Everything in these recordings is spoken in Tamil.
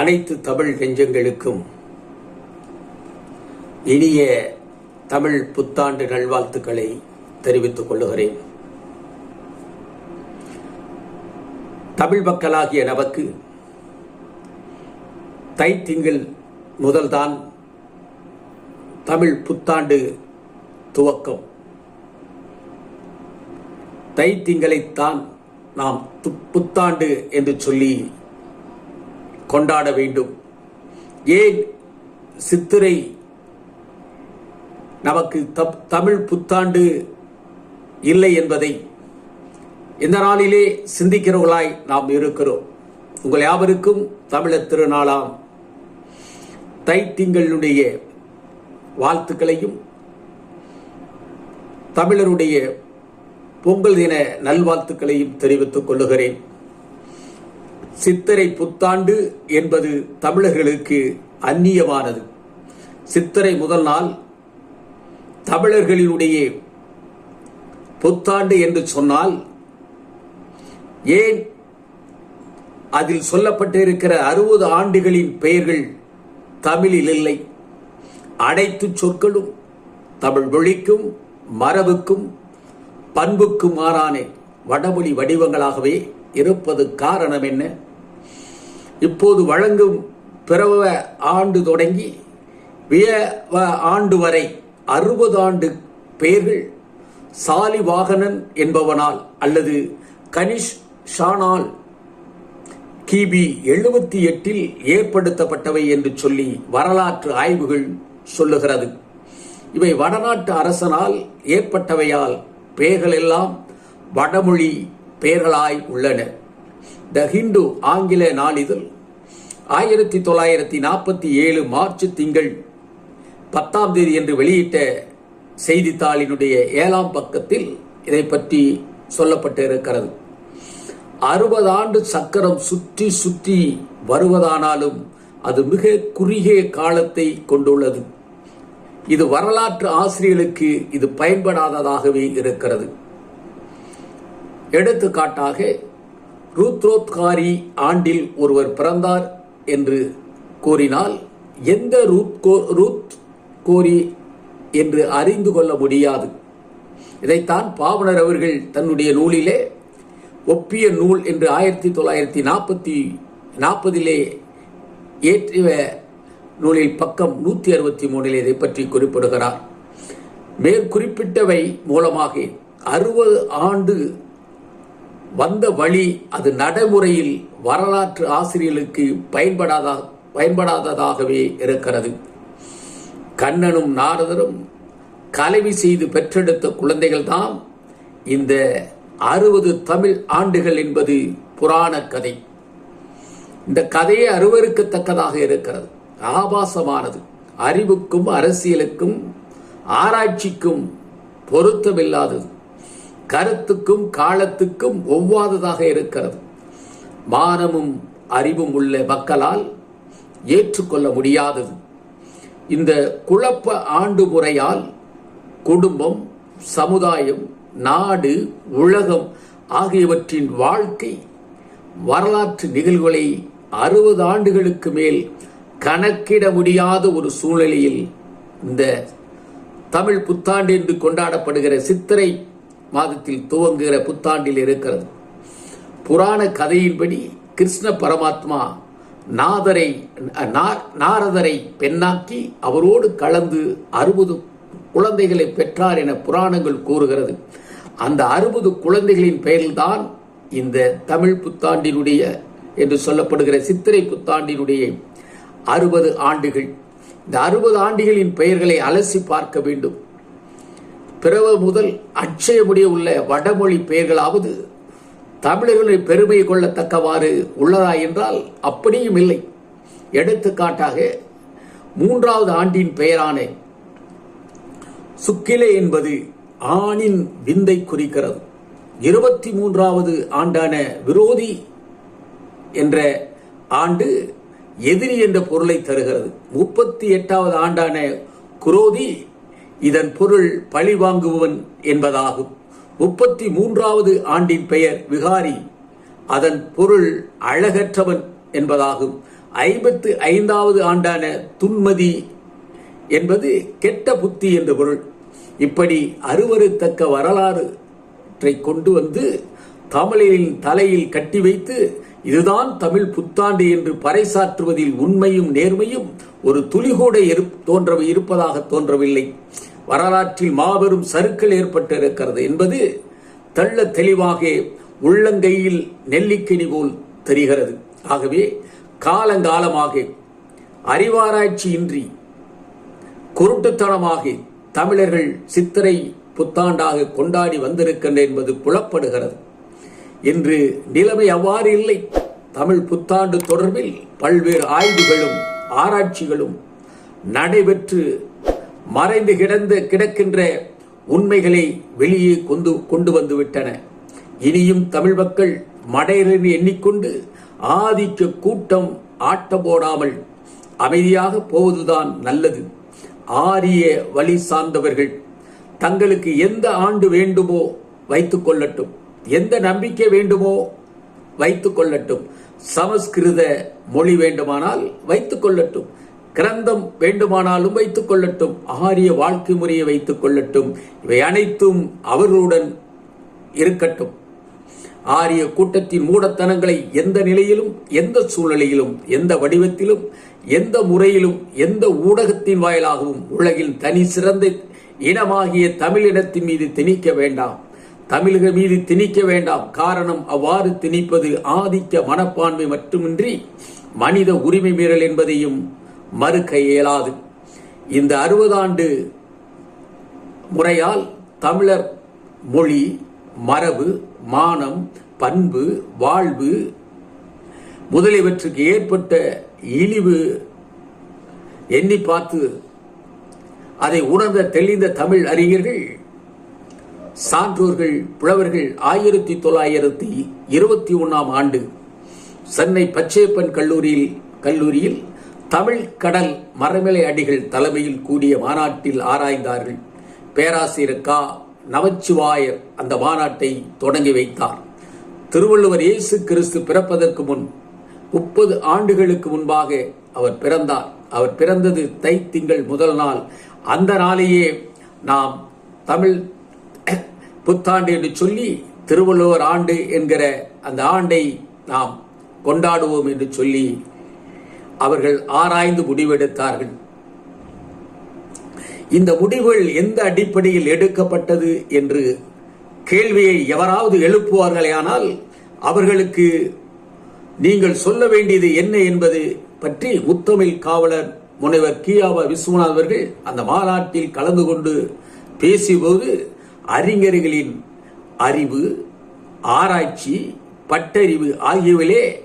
அனைத்து தமிழ் நெஞ்சங்களுக்கும் இனிய தமிழ் புத்தாண்டு நல்வாழ்த்துக்களை தெரிவித்துக் கொள்ளுகிறேன். தமிழ் மக்களாகிய நமக்கு தை திங்கள் முதல்தான் தமிழ் புத்தாண்டு துவக்கம். தை திங்களைத்தான் நாம் புத்தாண்டு என்று சொல்லி கொண்டாட வேண்டும். ஏன் சித்திரை நமக்கு தப்- தமிழ் புத்தாண்டு இல்லை என்பதை? இந்த நாளிலே சிந்திக்கிறவர்களாய் நாம் இருக்கிறோம். உங்கள் யாவருக்கும் தமிழர் திருநாளாம். தைத்திங்களுடைய வாழ்த்துக்களையும் தமிழருடைய பொங்கல் தின நல்வாழ்த்துக்களையும் தெரிவித்துக் கொள்ளுகிறேன். சித்திரை புத்தாண்டு என்பது தமிழர்களுக்கு அந்நியமானது. சித்திரை முதல் நாள் தமிழர்களினுடைய புத்தாண்டு என்று சொன்னால் ஏன் அதில் சொல்லப்பட்டிருக்கிற அறுபது ஆண்டுகளின் பெயர்கள் தமிழில் இல்லை. அனைத்து சொற்களும் தமிழ் மொழிக்கும் மரபுக்கும் பண்புக்கும் மாறான வடமொழி வடிவங்களாகவே இருப்பது காரணம் என்ன? இப்போது வழங்கும் பிறவ ஆண்டு தொடங்கி வியவ ஆண்டு வரை அறுபது ஆண்டு பெயர்கள் சாலிவாகனன் என்பவனால் அல்லது கனிஷ் ஷானால் கிபி எழுபத்தி எட்டில் ஏற்படுத்தப்பட்டவை என்று சொல்லி வரலாற்று ஆய்வுகள் சொல்லுகிறது. இவை வடநாட்டு அரசனால் ஏற்பட்டவையால் பெயர்கள் எல்லாம் வடமொழி பெயர்களாய் உள்ளன. த ஹிந்து ஆங்கில நாளிதழ் ஆயிரத்தி தொள்ளாயிரத்தி நாற்பத்தி ஏழு மார்ச் திங்கள் பத்தாம் தேதி என்று வெளியிட்ட செய்தித்தாளினுடைய ஏழாம் பக்கத்தில் இதை பற்றி சொல்லப்பட்டு இருக்கிறது அறுபது ஆண்டு சக்கரம் சுற்றி சுற்றி வருவதானாலும் அது மிக குறுகிய காலத்தை கொண்டுள்ளது. இது வரலாற்று ஆசிரியர்களுக்கு இது பயன்படாததாகவே இருக்கிறது. எடுத்துக்காட்டாக ரூத்ரோத்காரி ஆண்டில் ஒருவர் பிறந்தார் என்று கூறினால் எந்த ரூத் கோ- ரூத் கோரி என்று அறிந்து கொள்ள முடியாது. இதைத்தான் பாவனர் அவர்கள் தன்னுடைய நூலிலே ஒப்பிய நூல் என்று ஆயிரத்தி தொள்ளாயிரத்தி நாற்பத்தி நாற்பதிலே ஏற்றிய நூலில் பக்கம் நூற்றி அறுபத்தி மூணில் இதை பற்றி குறிப்பிடுகிறார். மேற்குறிப்பிட்டவை மூலமாக அறுபது ஆண்டு வந்த வழி அது நடைமுறையில் வரலாற்று ஆசிரியர்களுக்கு பயன்படாத பயன்படாததாகவே இருக்கிறது. கண்ணனும் நாரதரும் கலவி செய்து பெற்றெடுத்த குழந்தைகள்தான் இந்த அறுபது தமிழ் ஆண்டுகள் என்பது புராண கதை. இந்த கதையே அருவருக்கத்தக்கதாக இருக்கிறது. ஆபாசமானது. அறிவுக்கும் அரசியலுக்கும் ஆராய்ச்சிக்கும் பொருத்தமில்லாதது. கருத்துக்கும் காலத்துக்கும் ஒவ்வாததாக இருக்கிறது. மானமும் அறிவும் உள்ள மக்களால் ஏற்றுக்கொள்ள முடியாதது. இந்த குழப்ப ஆண்டு முறையால் குடும்பம் சமுதாயம் நாடு உலகம் ஆகியவற்றின் வாழ்க்கை வரலாற்று நிகழ்வுகளை அறுபது ஆண்டுகளுக்கு மேல் கணக்கிட முடியாத ஒரு சூழ்நிலையில் இந்த தமிழ் புத்தாண்டு என்று கொண்டாடப்படுகிற சித்திரை மாதத்தில் துவங்குகிற புத்தாண்டில் இருக்கிறது. புராண கதையின்படி கிருஷ்ண பரமாத்மா நாதரை நா- நாரதரை பெண்ணாக்கி அவரோடு கலந்து அறுபது குழந்தைகளை பெற்றார் என புராணங்கள் கூறுகிறது. அந்த அறுபது குழந்தைகளின் பெயரில்தான் இந்த தமிழ் புத்தாண்டினுடைய என்று சொல்லப்படுகிற சித்திரை புத்தாண்டினுடைய அறுபது ஆண்டுகள். இந்த அறுபது ஆண்டுகளின் பெயர்களை அலசி பார்க்க வேண்டும். பிறவ முதல் அட்சயமுடைய உள்ள வடமொழி பெயர்களாவது தமிழர்களின் பெருமை கொள்ளத்தக்கவாறு உள்ளதா என்றால் அப்படியும் இல்லை. எடுத்துக்காட்டாக மூன்றாவது ஆண்டின் பெயரான சுக்கிலே என்பது ஆணின் விந்தை குறிக்கிறது. இருபத்தி மூன்றாவது ஆண்டான விரோதி என்ற ஆண்டு எதிரி என்ற பொருளை தருகிறது. முப்பத்தி எட்டாவது ஆண்டான குரோதி இதன் பொருள் பழி வாங்குபவன் என்பதாகும். முப்பத்தி மூன்றாவது ஆண்டின் பெயர் விகாரி. அதன் பொருள் அழகற்றவன் என்பதாகும். ஐம்பத்து ஐந்தாவது ஆண்டான துன்மதி என்பது கெட்ட புத்தி என்று பொருள். இப்படி அருவருத்தக்க வரலாறு கொண்டு வந்து தமிழின் தலையில் கட்டி வைத்து இதுதான் தமிழ் புத்தாண்டு என்று பறைசாற்றுவதில் உண்மையும் நேர்மையும் ஒரு துளிகூட இரு- தோன்ற இருப்பதாக தோன்றவில்லை. வரலாற்றில் மாபெரும் சருக்கள் ஏற்பட்டிருக்கிறது என்பது தள்ள தெளிவாக உள்ளங்கையில் நெல்லிக்கனி போல் தெரிகிறது. ஆகவே காலங்காலமாக அறிவாராய்ச்சியின்றி குருட்டுத்தனமாக தமிழர்கள் சித்திரை புத்தாண்டாக கொண்டாடி வந்திருக்கின்றன என்பது புலப்படுகிறது. இன்று நிலைமை அவ்வாறு இல்லை. தமிழ் புத்தாண்டு தொடர்பில் பல்வேறு ஆய்வுகளும் ஆராய்ச்சிகளும் நடைபெற்று மறைந்து கிடந்து கிடக்கின்ற உண்மைகளை வெளியே கொண்டு கொண்டு வந்துவிட்டன. இனியும் தமிழ் மக்கள் மடையரின் எண்ணிக்கொண்டு ஆதிக்க கூட்டம் ஆட்ட போடாமல் அமைதியாக போவதுதான் நல்லது. ஆரிய வழி சார்ந்தவர்கள் தங்களுக்கு எந்த ஆண்டு வேண்டுமோ வைத்துக் கொள்ளட்டும். எந்த நம்பிக்கை வேண்டுமோ வைத்துக் கொள்ளட்டும். சமஸ்கிருத மொழி வேண்டுமானால் வைத்துக் கொள்ளட்டும். கிரந்தம் வேண்டுமானாலும் வைத்துக் கொள்ளட்டும். ஆரிய வாழ்க்கை முறையை வைத்துக் கொள்ளட்டும். இவை அனைத்தும் அவர்களுடன் இருக்கட்டும். ஆரிய கூட்டத்தின் மூடத்தனங்களை எந்த நிலையிலும் எந்த சூழ்நிலையிலும் எந்த வடிவத்திலும் எந்த முறையிலும் எந்த ஊடகத்தின் வாயிலாகவும் உலகில் தனி சிறந்த இனமாகிய தமிழினத்தின் மீது திணிக்க வேண்டாம். தமிழக மீது திணிக்க வேண்டாம். காரணம் அவ்வாறு திணிப்பது ஆதிக்க மனப்பான்மை மட்டுமின்றி மனித உரிமை மீறல் என்பதையும் மறுக்க இயலாது. இந்த அறுபதாண்டு முறையால் தமிழர் மொழி மரபு மானம் பண்பு வாழ்வு முதலியவற்றுக்கு ஏற்பட்ட இழிவு எண்ணி பார்த்து அதை உணர்ந்த தெளிந்த தமிழ் அறிஞர்கள் சான்றோர்கள் புலவர்கள் ஆயிரத்தி தொள்ளாயிரத்தி இருபத்தி ஒன்றாம் ஆண்டு சென்னை பச்சையப்பன் கல்லூரியில் கல்லூரியில் தமிழ் கடல் மரமலை அடிகள் தலைமையில் கூடிய மாநாட்டில் ஆராய்ந்தார்கள். பேராசிரியர் கா. நமச்சிவாயர் அந்த மாநாட்டை தொடங்கி வைத்தார். திருவள்ளுவர் இயேசு கிறிஸ்து பிறப்பதற்கு முன் முப்பது ஆண்டுகளுக்கு முன்பாக அவர் பிறந்தார். அவர் பிறந்தது தை திங்கள் முதல் நாள். அந்த நாளையே நாம் தமிழ் புத்தாண்டு என்று சொல்லி திருவள்ளுவர் ஆண்டு என்கிற அந்த ஆண்டை நாம் கொண்டாடுவோம் என்று சொல்லி அவர்கள் ஆராய்ந்து முடிவெடுத்தார்கள். இந்த முடிவுகள் எந்த அடிப்படையில் எடுக்கப்பட்டது என்று கேள்வியை எவராவது எழுப்புவார்களேயானால் அவர்களுக்கு நீங்கள் சொல்ல வேண்டியது என்ன என்பது பற்றி முத்தமிழ் காவலர் முனைவர் கியாவ விஸ்வநாத் அவர்கள் அந்த மாநாட்டில் கலந்து கொண்டு பேசியபோது அறிஞர்களின் அறிவு ஆராய்ச்சி பட்டறிவு ஆகியவையே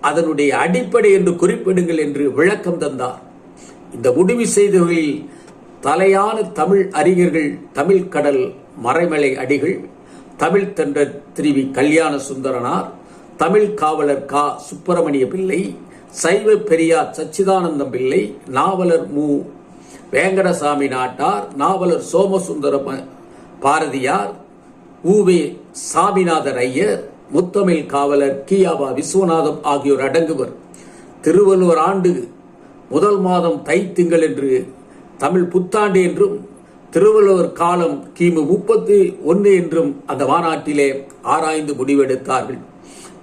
அதனுடைய அடிப்படை என்று குறிப்பிடுங்கள் என்று விளக்கம் தந்தார். இந்த முடிவு செய்தவர்களில் தலையான தமிழ் அறிஞர்கள் தமிழ் கடல் மறைமலை அடிகள் தமிழ் தென்ற திருவி கல்யாண சுந்தரனார் தமிழ் காவலர் கா. சுப்பிரமணிய பிள்ளை சைவ பெரியார் சச்சிதானந்தம் பிள்ளை நாவலர் மு. வேங்கடசாமி நாட்டார் நாவலர் சோமசுந்தர பாரதியார் ஊவே சாமிநாதர் ஐயர் முத்தமிழ் காவலர் கியாபா விஸ்வநாதம் ஆகியோர் அடங்குவர். திருவள்ளுவர் ஆண்டு முதல் மாதம் தை திங்கள் என்று தமிழ் புத்தாண்டு என்றும் திருவள்ளுவர் காலம் கிமு முப்பத்தி ஒன்று என்றும் அந்த மாநாட்டிலே ஆராய்ந்து முடிவெடுத்தார்கள்.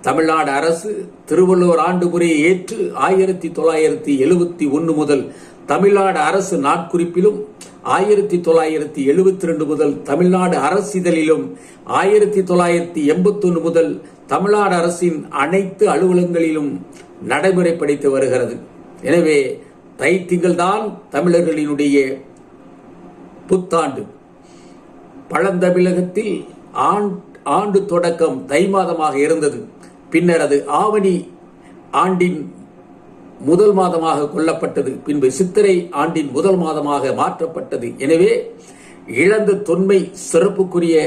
தமிழ்நாடு அரசு திருவள்ளுவர் ஆண்டு முறையை ஏற்று ஆயிரத்தி தொள்ளாயிரத்தி எழுபத்தி ஒன்று முதல் தமிழ்நாடு அரசு நாட்குறிப்பிலும் ஆயிரத்தி தொள்ளாயிரத்தி எழுபத்தி ரெண்டு முதல் தமிழ்நாடு அரசிதழிலும் ஆயிரத்தி தொள்ளாயிரத்தி எண்பத்தொன்று முதல் தமிழ்நாடு அரசின் அனைத்து அலுவலகங்களிலும் நடைமுறைப்படுத்தி வருகிறது. எனவே தை திங்கள்தான் தமிழர்களினுடைய புத்தாண்டு. பழந்தமிழகத்தில் ஆண்- ஆண்டு தொடக்கம் தை மாதமாக இருந்தது. பின்னர் அது ஆவணி ஆண்டின் முதல் மாதமாக கொல்லப்பட்டது பின்பு சித்திரை ஆண்டின் முதல் மாதமாக மாற்றப்பட்டது. எனவே இழந்த தொன்மை சிறப்புக்குரிய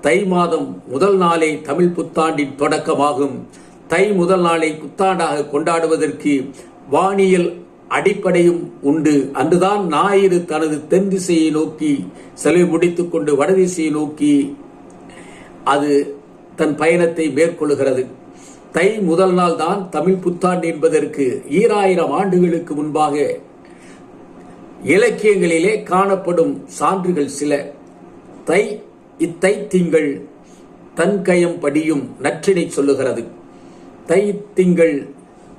தை மாதம் முதல் நாளே தமிழ் புத்தாண்டின் தொடக்கமாகும். தை முதல் நாளை புத்தாண்டாக கொண்டாடுவதற்கு வானியல் அடிப்படையும் உண்டு. அன்றுதான் ஞாயிறு தனது தென் திசையை நோக்கி செலவு முடித்துக்கொண்டு வடதிசையை நோக்கி அது தன் பயணத்தை மேற்கொள்கிறது. தை முதல் நாள் தான் தமிழ் புத்தாண்டு என்பதற்கு ஈராயிரம் ஆண்டுகளுக்கு முன்பாக இலக்கியங்களிலே காணப்படும் சான்றுகள் சில. தை இத்தை திங்கள் தன்கயம் படியும் நற்றினை சொல்லுகிறது. தை திங்கள்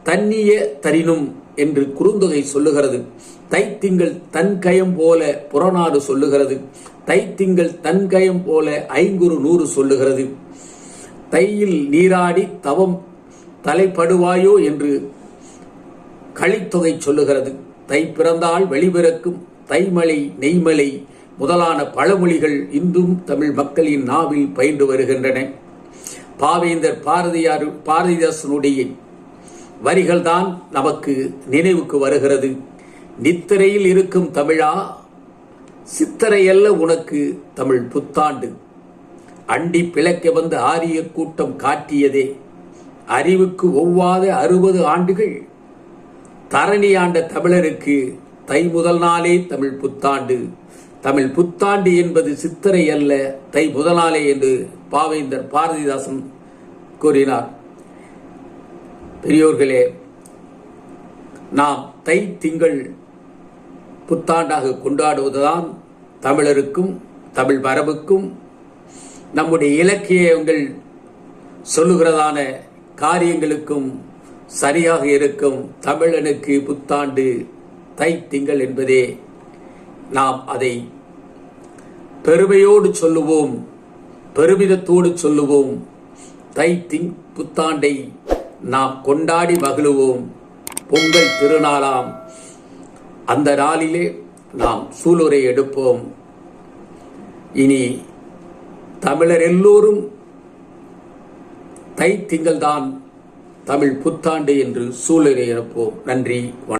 தன்னிய தரினும் என்று குறுந்தொகை சொல்லுகிறது. தை திங்கள் தன்கயம் போல புறநாடு சொல்லுகிறது. தை திங்கள் தன்கயம் போல ஐங்குறு நூறு சொல்லுகிறது. தையில் நீராடி தவம் தலைப்படுவாயோ என்று களித்தொகை சொல்லுகிறது. தை பிறந்தால் வெளிபிறக்கும் தைமலை நெய்மலை முதலான பழமொழிகள் இந்தும் தமிழ் மக்களின் நாவில் பயின்று வருகின்றன. பாவேந்தர் பாரதியார் பாரதிதாசனுடைய வரிகள்தான் நமக்கு நினைவுக்கு வருகிறது. நித்திரையில் இருக்கும் தமிழா? சித்தரையல்ல உனக்கு தமிழ் புத்தாண்டு. அண்டி பிழைக்க வந்த ஆரிய கூட்டம் காட்டியதே. அறிவுக்கு ஒவ்வாத அறுபது ஆண்டுகள். தரணி ஆண்ட தமிழருக்கு தை முதல் நாளே தமிழ் புத்தாண்டு. தமிழ் புத்தாண்டு என்பது சித்திரை அல்ல தை முதல் நாளே என்று பாவேந்தர் பாரதிதாசன் கூறினார். பெரியோர்களே நாம் தை திங்கள் புத்தாண்டாக கொண்டாடுவதுதான் தமிழருக்கும் தமிழ் மரபுக்கும் நம்முடைய இலக்கியங்கள் சொல்லுகிறதான காரியங்களுக்கும் சரியாக இருக்கும் தமிழனுக்கு புத்தாண்டு தை திங்கள் என்பதே நாம் அதை பெருமையோடு சொல்லுவோம் பெருமிதத்தோடு சொல்லுவோம். தை திங் புத்தாண்டை நாம் கொண்டாடி மகிழுவோம். பொங்கல் திருநாளாம் அந்த நாளிலே நாம் சூளுரை எடுப்போம். இனி தமிழர் எல்லோரும் தை திங்கள்தான் தமிழ் புத்தாண்டு என்று சூழலை எடுப்போம் நன்றி வணக்கம்.